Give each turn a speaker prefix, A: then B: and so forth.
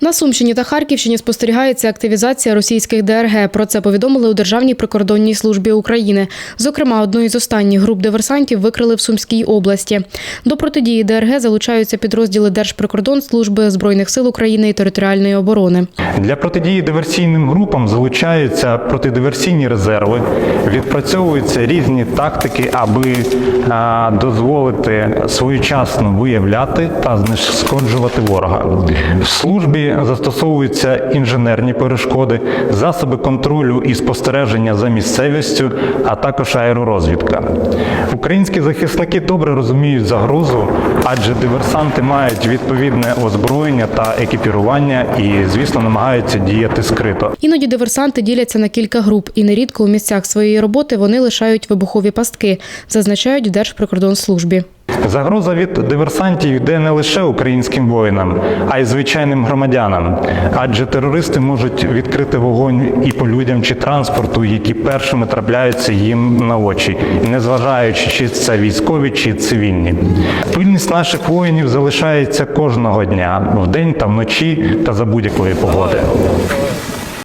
A: На Сумщині та Харківщині спостерігається активізація російських ДРГ. Про це повідомили у Державній прикордонній службі України. Зокрема, одну із останніх груп диверсантів викрили в Сумській області. До протидії ДРГ залучаються підрозділи Держприкордонслужби, Збройних сил України і територіальної оборони.
B: Для протидії диверсійним групам залучаються протидиверсійні резерви, відпрацьовуються різні тактики, аби дозволити своєчасно виявляти та знешкоджувати ворога. В службі застосовуються інженерні перешкоди, засоби контролю і спостереження за місцевістю, а також аеророзвідка. Українські захисники добре розуміють загрозу, адже диверсанти мають відповідне озброєння та екіпірування і, звісно, намагаються діяти скрито.
A: Іноді диверсанти діляться на кілька груп, і нерідко у місцях своєї роботи вони лишають вибухові пастки, зазначають в Держприкордонслужбі.
B: Загроза від диверсантів йде не лише українським воїнам, а й звичайним громадянам, адже терористи можуть відкрити вогонь і по людям чи транспорту, які першими трапляються їм на очі, незважаючи, чи це військові чи цивільні. Пильність наших воїнів залишається кожного дня, вдень та вночі та за будь-якої погоди.